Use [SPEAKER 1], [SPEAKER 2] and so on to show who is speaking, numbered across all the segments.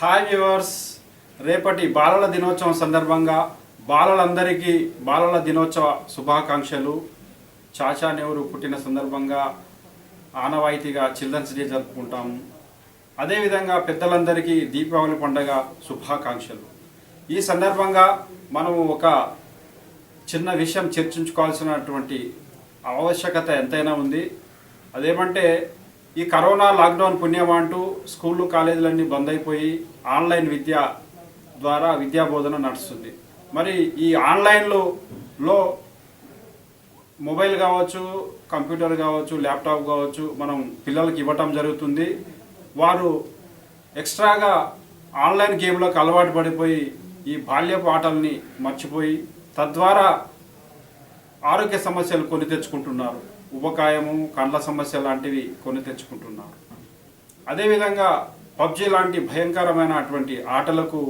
[SPEAKER 1] Hi viewers రేపటి బాలల దినోత్సవం సందర్భంగా బాలలందరికీ బాలల దినోత్సవ శుభాకాంక్షలు. చాచా నెహ్రూ పుట్టిన సందర్భంగా ఆనవాయితీగా చిల్డ్రన్స్ డే జరుపుకుంటాము అదేవిధంగా పెద్దలందరికీ దీపావళి పండగ శుభాకాంక్షలు. ఈ సందర్భంగా మనము ఒక చిన్న విషయం చర్చించుకోవాల్సినటువంటి ఆవశ్యకత ఎంతైనా ఉంది. అదేమంటే ఈ కరోనా లాక్డౌన్ పుణ్యమా అంటూ స్కూళ్ళు కాలేజీలన్నీ బంద్ అయిపోయి ఆన్లైన్ విద్య ద్వారా విద్యా బోధన నడుస్తుంది. మరి ఈ ఆన్లైన్లో లో మొబైల్ కావచ్చు కంప్యూటర్ కావచ్చు ల్యాప్టాప్ కావచ్చు మనం పిల్లలకి ఇవ్వటం జరుగుతుంది. వారు ఎక్స్ట్రాగా ఆన్లైన్ గేమ్లకు అలవాటు పడిపోయి ఈ బాల్యపు ఆటల్ని మర్చిపోయి తద్వారా ఆరోగ్య సమస్యలు కొని తెచ్చుకుంటున్నారు. ఉపకాయము కండ్ల సమస్య లాంటివి కొని తెచ్చుకుంటున్నారు. అదేవిధంగా పబ్జి లాంటి భయంకరమైన అటువంటి ఆటలకు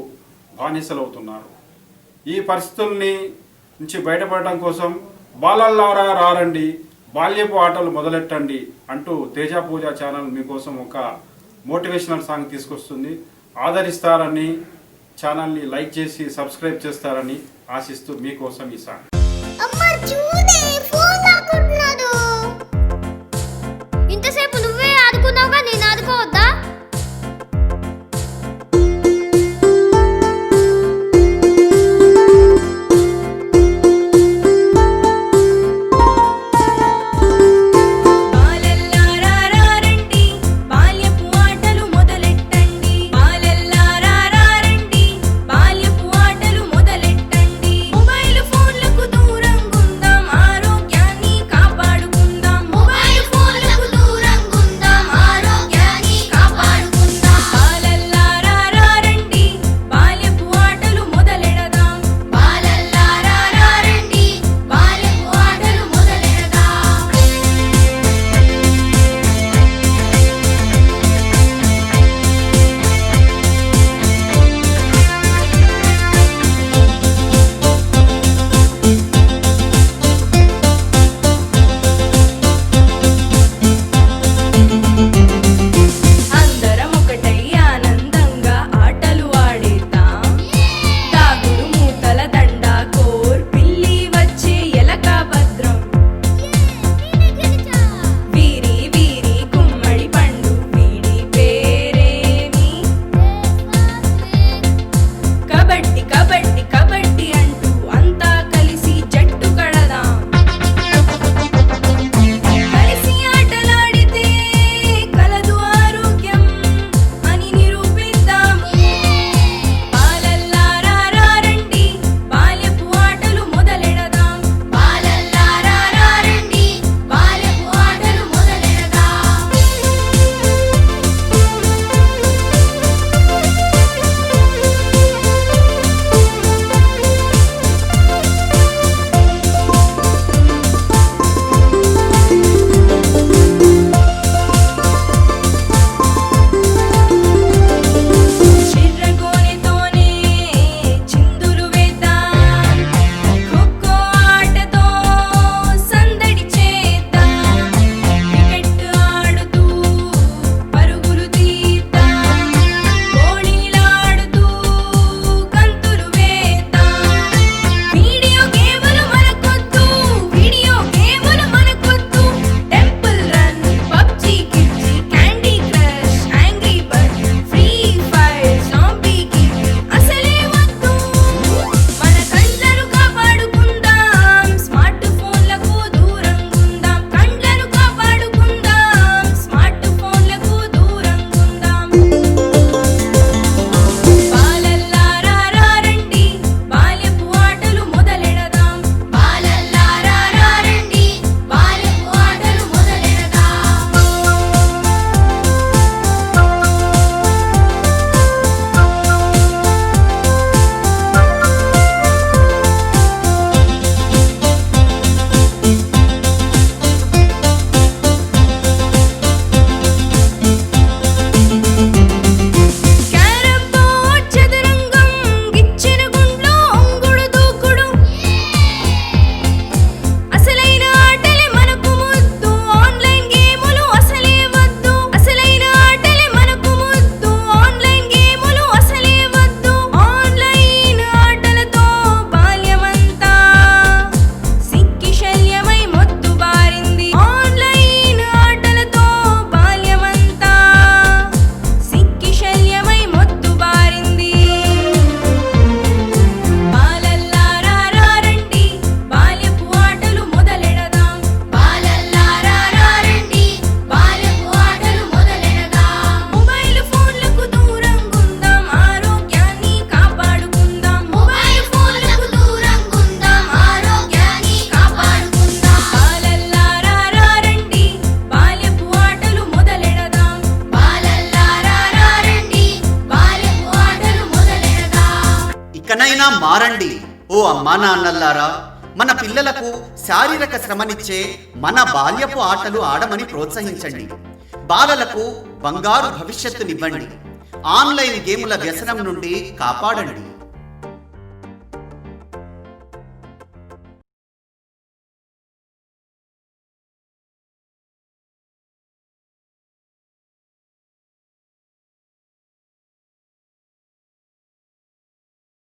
[SPEAKER 1] బానిసలవుతున్నారు. ఈ పరిస్థితుల్ని నుంచి బయటపడటం కోసం బాలల్లారా రారండి బాల్యపు ఆటలు మొదలెట్టండి అంటూ తేజ పూజ ఛానల్ మీకోసం ఒక మోటివేషనల్ సాంగ్ తీసుకొస్తుంది. ఆదరిస్తారని ఛానల్ని లైక్ చేసి సబ్స్క్రైబ్ చేస్తారని ఆశిస్తూ మీకోసం ఈ సాంగ్.
[SPEAKER 2] కబడ్డీ
[SPEAKER 3] కబడ్డీ. మారండి. ఓ అమ్మా నాన్నల్లారా మన పిల్లలకు శారీరక శ్రమనిచ్చే మన బాల్యపు ఆటలు ఆడమని ప్రోత్సహించండి. బాలలకు బంగారు భవిష్యత్తునివ్వండి. ఆన్లైన్ గేముల వ్యసనం నుండి కాపాడండి.